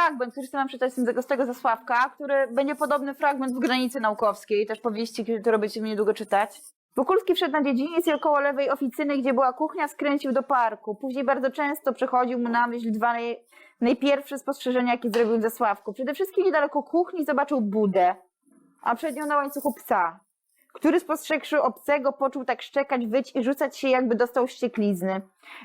fragment, który chcę wam przeczytać z tego, Zasławka, który będzie podobny fragment w granicy naukowskiej, też powieści, które będziecie niedługo czytać. Wokulski wszedł na dziedziniec i około lewej oficyny, gdzie była kuchnia, skręcił do parku. Później bardzo często przychodził mu na myśl dwa naj, najpierwsze spostrzeżenia, jakie zrobił w Zasławku. Przede wszystkim niedaleko kuchni zobaczył budę, a przed nią na łańcuchu psa, który spostrzegłszy obcego, poczuł tak szczekać, wyć i rzucać się, jakby dostał ścieklizny.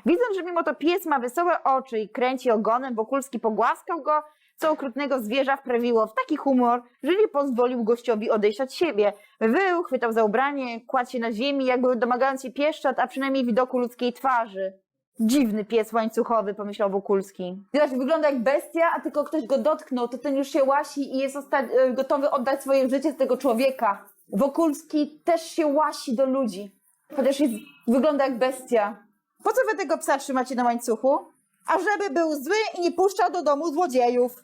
Widząc, że mimo to pies ma wesołe oczy i kręci ogonem, Wokulski pogłaskał go, co okrutnego zwierza wprawiło w taki humor, że nie pozwolił gościowi odejść od siebie. Wył, chwytał za ubranie, kładł się na ziemi, jakby domagając się pieszczot, a przynajmniej widoku ludzkiej twarzy. Dziwny pies łańcuchowy, pomyślał Wokulski. Zobacz, wygląda jak bestia, a tylko ktoś go dotknął, to ten już się łasi i jest e, gotowy oddać swoje życie z tego człowieka. Wokulski też się łasi do ludzi, chociaż jest, wygląda jak bestia. Po co wy tego psa trzymacie na łańcuchu? A żeby był zły i nie puszczał do domu złodziejów,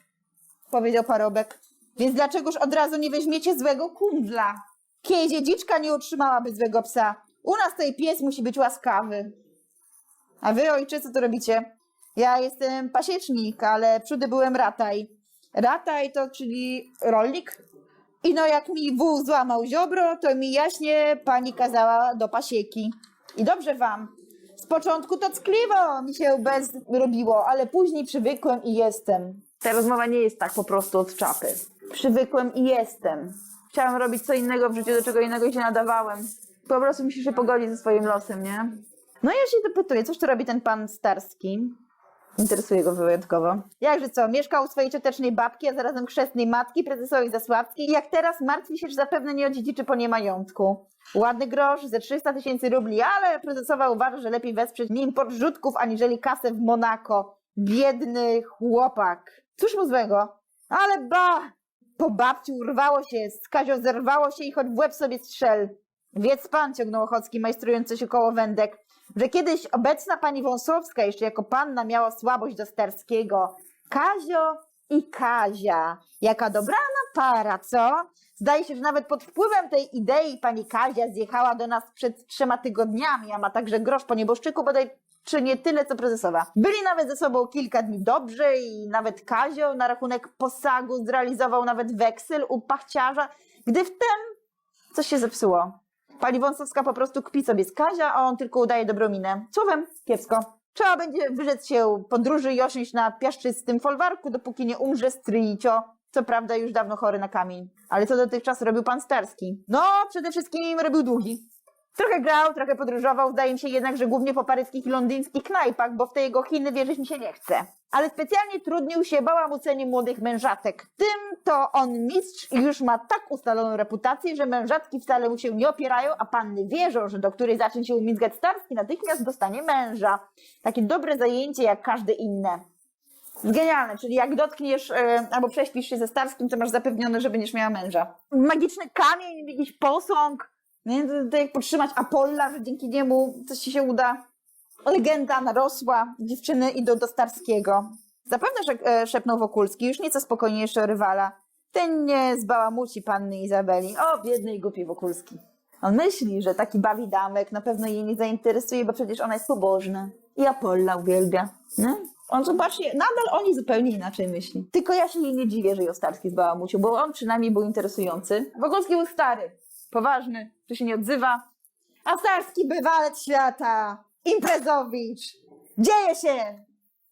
powiedział parobek. Więc dlaczegoż od razu nie weźmiecie złego kundla? Kiej dziedziczka nie utrzymałaby złego psa. U nas tej pies musi być łaskawy. A wy, ojcze, co tu robicie? Ja jestem pasiecznik, ale przódy byłem rataj. Rataj to czyli rolnik? I no jak mi wół złamał ziobro, to mi jaśnie pani kazała do pasieki. I dobrze wam. Z początku to ckliwo mi się bez robiło, ale później przywykłem i jestem. Ta rozmowa nie jest tak po prostu od czapy. Przywykłem i jestem. Chciałem robić co innego w życiu, do czego innego się nadawałem. Po prostu musisz się pogodzić ze swoim losem, nie? No ja się dopytuję, cóż tu robi ten pan Starski? Interesuje go wyjątkowo. Jakże co, mieszkał u swojej ciotecznej babki, a zarazem chrzestnej matki, prezesowej Zasławskiej jak teraz martwi się, że zapewne nie odziedziczy po nie majątku. Ładny grosz ze 300 tysięcy rubli, ale prezesowa uważa, że lepiej wesprzeć nim podrzutków, aniżeli kasę w Monako. Biedny chłopak. Cóż mu złego? Ale ba! Po babci urwało się, z Kazią zerwało się i choć w łeb sobie strzel. Wiedz pan, ciągnął Ochocki, majstrując coś około wędek, że kiedyś obecna pani Wąsowska jeszcze jako panna miała słabość do Starskiego. Kazio i Kazia. Jaka dobrana para, co? Zdaje się, że nawet pod wpływem tej idei pani Kazia zjechała do nas przed trzema tygodniami, a ma także grosz po nieboszczyku, bodaj czy nie tyle, co prezesowa. Byli nawet ze sobą kilka dni dobrze i nawet Kazio na rachunek posagu zrealizował nawet weksel u pachciarza, gdy wtem coś się zepsuło. Pani Wąsowska po prostu kpi sobie z Kazia, a on tylko udaje dobrą minę. Słowem, kiepsko. Trzeba będzie wyrzec się podróży i osiąść na piaszczystym folwarku, dopóki nie umrze stryjcio. Co prawda już dawno chory na kamień. Ale co dotychczas robił pan Starski? No, przede wszystkim robił długi. Trochę grał, trochę podróżował, zdaje mi się jednak, że głównie po paryskich i londyńskich knajpach, bo w te jego Chiny wierzyć mi się nie chce. Ale specjalnie trudnił się bałamucenie młodych mężatek. Tym to on mistrz i już ma tak ustaloną reputację, że mężatki wcale mu się nie opierają, a panny wierzą, że do której zacznie się umizgać Starski, natychmiast dostanie męża. Takie dobre zajęcie jak każde inne. Genialne, czyli jak dotkniesz e, albo prześpisz się ze Starskim, to masz zapewnione, że będziesz miała męża. Magiczny kamień, jakiś posąg, nie? To, to jak podtrzymać Apolla, że dzięki niemu coś ci się uda. Legenda narosła, dziewczyny idą do Starskiego. Zapewne szek- e, szepnął Wokulski, już nieco spokojniejszy o rywala. Ten nie zbałamuci panny Izabeli. O, biedny i głupi Wokulski. On myśli, że taki bawi damek na pewno jej nie zainteresuje, bo przecież ona jest pobożna. I Apolla uwielbia. Nie? On zobaczcie, nadal oni zupełnie inaczej myśli. Tylko ja się jej nie dziwię, że ją Starski zbałamucił, bo on przynajmniej był interesujący. Wokulski był stary, poważny, się nie odzywa. A Starski bywalec świata, imprezowicz, dzieje się,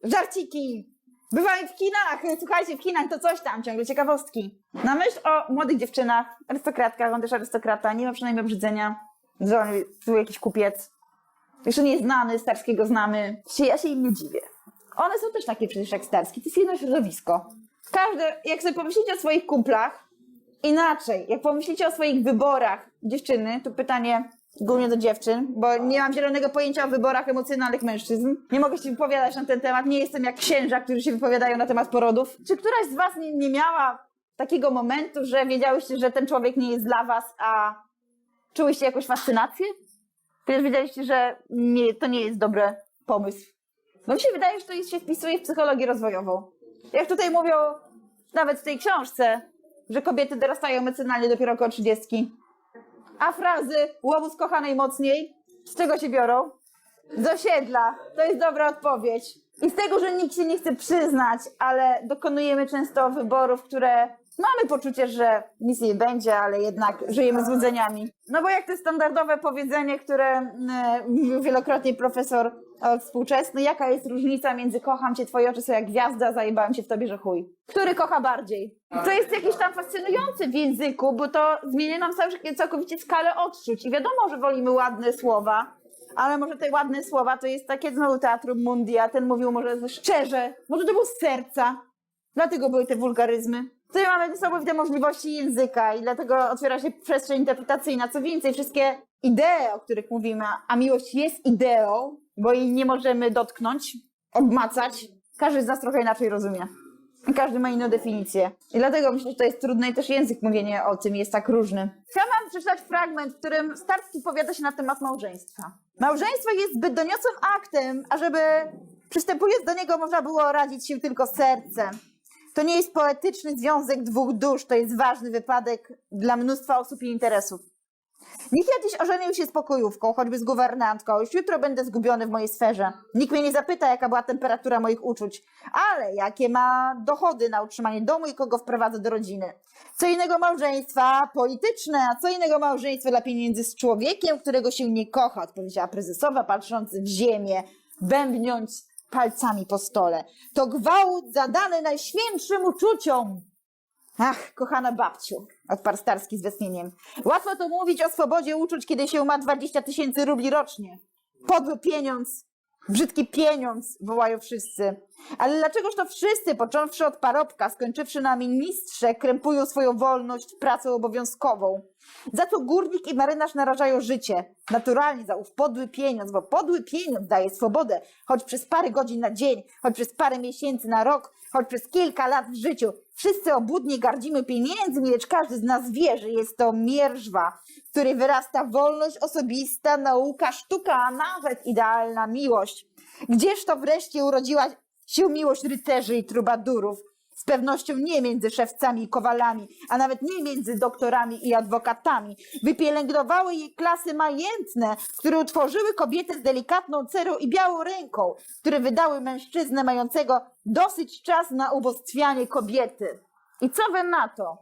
żarciki. Bywałem w kinach, słuchajcie, w kinach to coś tam, ciągle ciekawostki. Na myśl o młodych dziewczynach, arystokratkach, on też arystokrata, nie ma przynajmniej obrzydzenia, był jakiś kupiec. Jeszcze nie znany, Starskiego znamy. Ja się im nie dziwię. One są też takie przecież jak Starski, to jest jedno środowisko. Każde, jak sobie pomyślicie o swoich kumplach, inaczej, jak pomyślicie o swoich wyborach dziewczyny, to pytanie głównie do dziewczyn, bo nie mam zielonego pojęcia o wyborach emocjonalnych mężczyzn. Nie mogę się wypowiadać na ten temat, nie jestem jak księża, którzy się wypowiadają na temat porodów. Czy któraś z was nie, nie miała takiego momentu, że wiedziałyście, że ten człowiek nie jest dla was, a czułyście jakąś fascynację? Przecież wiedzieliście, że nie, to nie jest dobry pomysł. Bo mi się wydaje, że to się wpisuje w psychologię rozwojową. Jak tutaj mówią, nawet w tej książce, że kobiety dorastają emocjonalnie dopiero około 30. A frazy łobuz kochanej mocniej, z czego się biorą? Z osiedla. To jest dobra odpowiedź. I z tego, że nikt się nie chce przyznać, ale dokonujemy często wyborów, które mamy poczucie, że nic nie będzie, ale jednak żyjemy złudzeniami. No bo jak to standardowe powiedzenie, które e, mówił wielokrotnie profesor e, współczesny, jaka jest różnica między kocham cię, twoje oczy są jak gwiazda, zajebałem się w tobie, że chuj. Który kocha bardziej? To jest jakieś tam fascynujące w języku, bo to zmienia nam cał- całkowicie skalę odczuć. I wiadomo, że wolimy ładne słowa, ale może te ładne słowa to jest takie znowu Teatrum Mundi, a ten mówił może szczerze, może to było z serca. Dlatego były te wulgaryzmy. Tutaj mamy niesamowite możliwości języka i dlatego otwiera się przestrzeń interpretacyjna. Co więcej, wszystkie idee, o których mówimy, a miłość jest ideą, bo jej nie możemy dotknąć, obmacać, każdy z nas trochę inaczej rozumie. Każdy ma inną definicję. I dlatego myślę, że to jest trudne i też język mówienia o tym jest tak różny. Chciałam przeczytać fragment, w którym Starski powiada się na temat małżeństwa. Małżeństwo jest zbyt doniosłym aktem, ażeby przystępując do niego można było radzić się tylko sercem. To nie jest poetyczny związek dwóch dusz, to jest ważny wypadek dla mnóstwa osób i interesów. Nikt kiedyś ożenił się z pokojówką, choćby z guwernantką. Już jutro będę zgubiony w mojej sferze. Nikt mnie nie zapyta, jaka była temperatura moich uczuć, ale jakie ma dochody na utrzymanie domu i kogo wprowadza do rodziny. Co innego małżeństwa polityczne, a co innego małżeństwa dla pieniędzy z człowiekiem, którego się nie kocha, odpowiedziała prezesowa, patrząc w ziemię, bębniąc palcami po stole. To gwałt zadany najświętszym uczuciom. Ach, kochana babciu, odparł Starski z westchnieniem. Łatwo to mówić o swobodzie uczuć, kiedy się ma 20 tysięcy rubli rocznie. Podły pieniądz, brzydki pieniądz, wołają wszyscy. Ale dlaczegoż to wszyscy, począwszy od parobka, skończywszy na ministrze, krępują swoją wolność pracą obowiązkową? Za to górnik i marynarz narażają życie. Naturalnie za ów podły pieniądz, bo podły pieniądz daje swobodę, choć przez parę godzin na dzień, choć przez parę miesięcy na rok, choć przez kilka lat w życiu. Wszyscy obłudnie gardzimy pieniędzmi, lecz każdy z nas wie, że jest to mierzwa, z której wyrasta wolność osobista, nauka, sztuka, a nawet idealna miłość. Gdzież to wreszcie urodziła się miłość rycerzy i trubadurów? Z pewnością nie między szewcami i kowalami, a nawet nie między doktorami i adwokatami. Wypielęgnowały jej klasy majętne, które utworzyły kobietę z delikatną cerą i białą ręką, które wydały mężczyznę mającego dosyć czas na ubóstwianie kobiety. I co wy na to?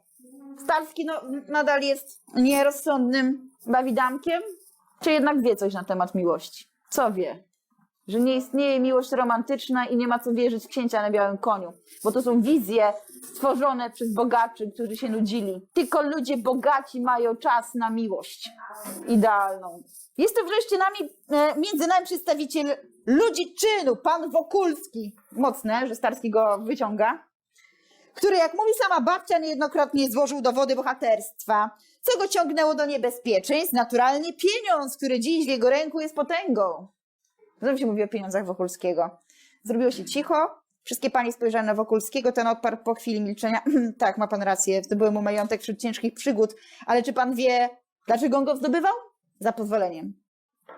Stalski no, nadal jest nierozsądnym bawidamkiem? Czy jednak wie coś na temat miłości? Co wie? Że nie istnieje miłość romantyczna i nie ma co wierzyć księcia na białym koniu, bo to są wizje stworzone przez bogaczy, którzy się nudzili. Tylko ludzie bogaci mają czas na miłość idealną. Jest to wreszcie nami, e, między nami przedstawiciel ludzi czynu, pan Wokulski. Mocne, że Starski go wyciąga który, jak mówi sama babcia, niejednokrotnie złożył dowody bohaterstwa, co go ciągnęło do niebezpieczeństw. Naturalnie pieniądz, który dziś w jego ręku jest potęgą. Znowu się mówi o pieniądzach Wokulskiego. Zrobiło się cicho. Wszystkie panie spojrzały na Wokulskiego, ten odparł po chwili milczenia. tak, ma pan rację, to był mu majątek wśród ciężkich przygód, ale czy pan wie, dlaczego on go zdobywał? Za pozwoleniem.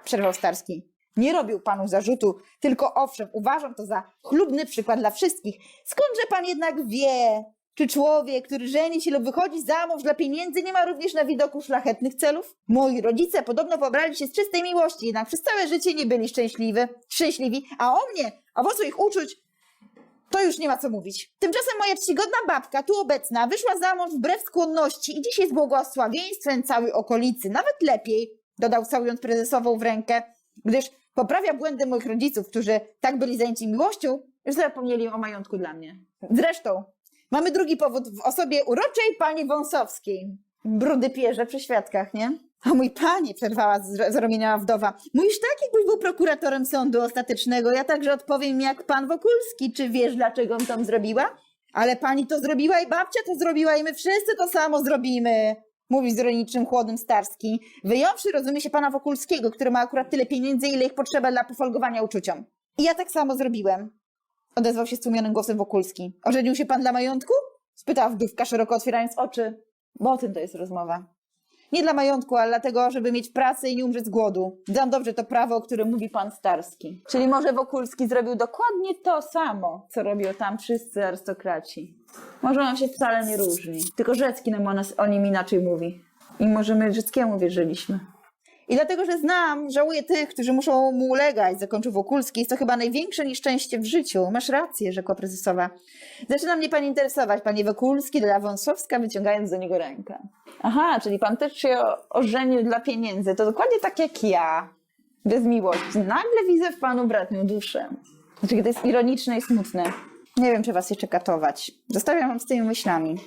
Przerwał Starski. Nie robił panu zarzutu, tylko owszem, uważam to za chlubny przykład dla wszystkich. Skądże pan jednak wie, czy człowiek, który żeni się lub wychodzi za mąż dla pieniędzy, nie ma również na widoku szlachetnych celów? Moi rodzice podobno pobrali się z czystej miłości, jednak przez całe życie nie byli szczęśliwi, szczęśliwi, a o mnie, owocu ich uczuć, to już nie ma co mówić. Tymczasem moja czcigodna babka, tu obecna, wyszła za mąż wbrew skłonności i dziś jest błogosławieństwem całej okolicy. Nawet lepiej, dodał całując prezesową w rękę, gdyż poprawia błędy moich rodziców, którzy tak byli zajęci miłością, że zapomnieli o majątku dla mnie. Zresztą, mamy drugi powód w osobie uroczej pani Wąsowskiej. Brudy pierze przy świadkach, nie? A mój panie, przerwała zr- zarumieniała wdowa, mówisz tak, jakbyś był prokuratorem sądu ostatecznego. Ja także odpowiem jak pan Wokulski. Czy wiesz, dlaczego on tam zrobiła? Ale pani to zrobiła i babcia to zrobiła i my wszyscy to samo zrobimy. Mówi z ironicznym chłodnym Starski. Wyjąwszy, rozumie się pana Wokulskiego, który ma akurat tyle pieniędzy, ile ich potrzeba dla pofolgowania uczuciom. I ja tak samo zrobiłem. Odezwał się stłumionym głosem Wokulski. Ożenił się pan dla majątku? Spytała wdówka, szeroko otwierając oczy. Bo o tym to jest rozmowa. Nie dla majątku, ale dlatego, żeby mieć pracę i nie umrzeć z głodu. Znam dobrze to prawo, o którym mówi pan Starski. Czyli może Wokulski zrobił dokładnie to samo, co robią tam wszyscy arystokraci. Może on się wcale nie różni. Tylko Rzecki nam o, nas, o nim inaczej mówi. I może my Rzeckiemu wierzyliśmy. I dlatego, że znam, żałuję tych, którzy muszą mu ulegać, zakończył Wokulski. Jest to chyba największe nieszczęście w życiu. Masz rację, rzekła prezesowa. Zaczyna mnie pan interesować, panie Wokulski, dodała Wąsowska, wyciągając do niego rękę. Aha, czyli pan też się ożenił dla pieniędzy. To dokładnie tak jak ja. Bez miłości. Nagle widzę w panu bratnią duszę. Znaczy, to jest ironiczne i smutne. Nie wiem, czy was jeszcze katować. Zostawiam wam z tymi myślami.